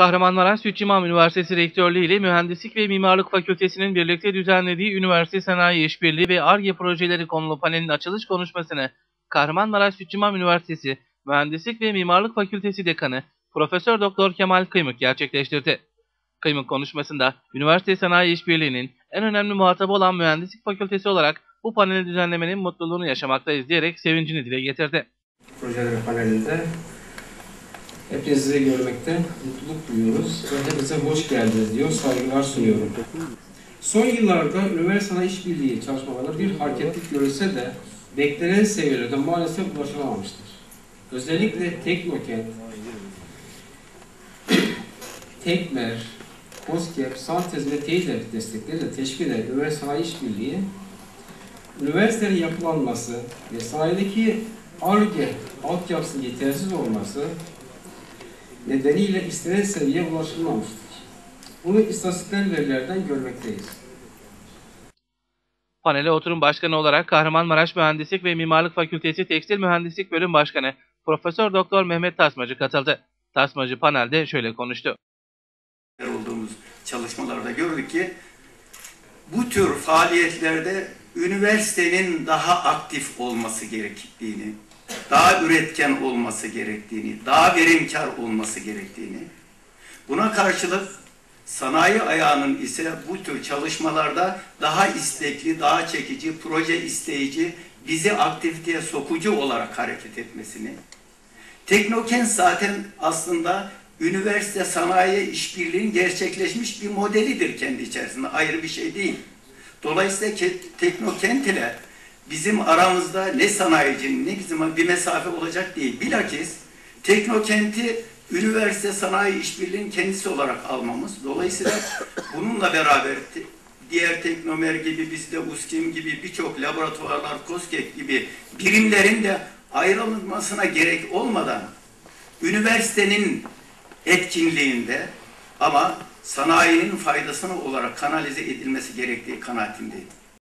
Kahramanmaraş Süt İmam Üniversitesi Rektörlüğü ile Mühendislik ve Mimarlık Fakültesi'nin birlikte düzenlediği Üniversite Sanayi İşbirliği ve ARGE projeleri konulu panelin açılış konuşmasını Kahramanmaraş Süt İmam Üniversitesi Mühendislik ve Mimarlık Fakültesi Dekanı Profesör Doktor Kemal Kıymık gerçekleştirdi. Kıymık konuşmasında Üniversite Sanayi İşbirliği'nin en önemli muhatabı olan Mühendislik Fakültesi olarak bu paneli düzenlemenin mutluluğunu yaşamaktayız diyerek sevincini dile getirdi. projeleri panelinde hepinizi görmekte mutluluk duyuyoruz ve hepinize hoş geldiniz diyor, saygılar sunuyorum. Son yıllarda üniversite işbirliği çalışmalarında bir hareketlik görülse de beklenen seviyelerde maalesef ulaşılamamıştır. Özellikle Teknokent, Tekmer, COSGAP, Santez ve TEİDEP destekleriyle teşkil eden üniversite sanayi işbirliği, üniversitelerin yapılanması ve sanayideki ARGE altyapısının yetersiz olması nedeniyle istenen seviyeye ulaşılmamıştır. Bunu istatistikler verilerden görmekteyiz. Panele oturum başkanı olarak Kahramanmaraş Mühendislik ve Mimarlık Fakültesi Tekstil Mühendislik Bölüm Başkanı Profesör Doktor Mehmet Tasmacı katıldı. Tasmacı panelde şöyle konuştu. olduğumuz çalışmalarda gördük ki bu tür faaliyetlerde üniversitenin daha aktif olması gerektiğini, daha üretken olması gerektiğini, daha verimkar olması gerektiğini, buna karşılık sanayi ayağının ise bu tür çalışmalarda daha istekli, daha çekici, proje isteyici, bizi aktiviteye sokucu olarak hareket etmesini, Teknokent zaten aslında üniversite sanayi işbirliğinin gerçekleşmiş bir modelidir kendi içerisinde. Ayrı bir şey değil. Dolayısıyla ke- Teknokent ile bizim aramızda ne sanayicinin ne bizim bir mesafe olacak değil. Bilakis Teknokent'i üniversite sanayi işbirliğinin kendisi olarak almamız. Dolayısıyla bununla beraber diğer Teknomer gibi bizde USKİM gibi birçok laboratuvarlar, KOSGEB gibi birimlerin de ayrılmasına gerek olmadan üniversitenin etkinliğinde ama sanayinin faydasına olarak kanalize edilmesi gerektiği kanaatindeyim.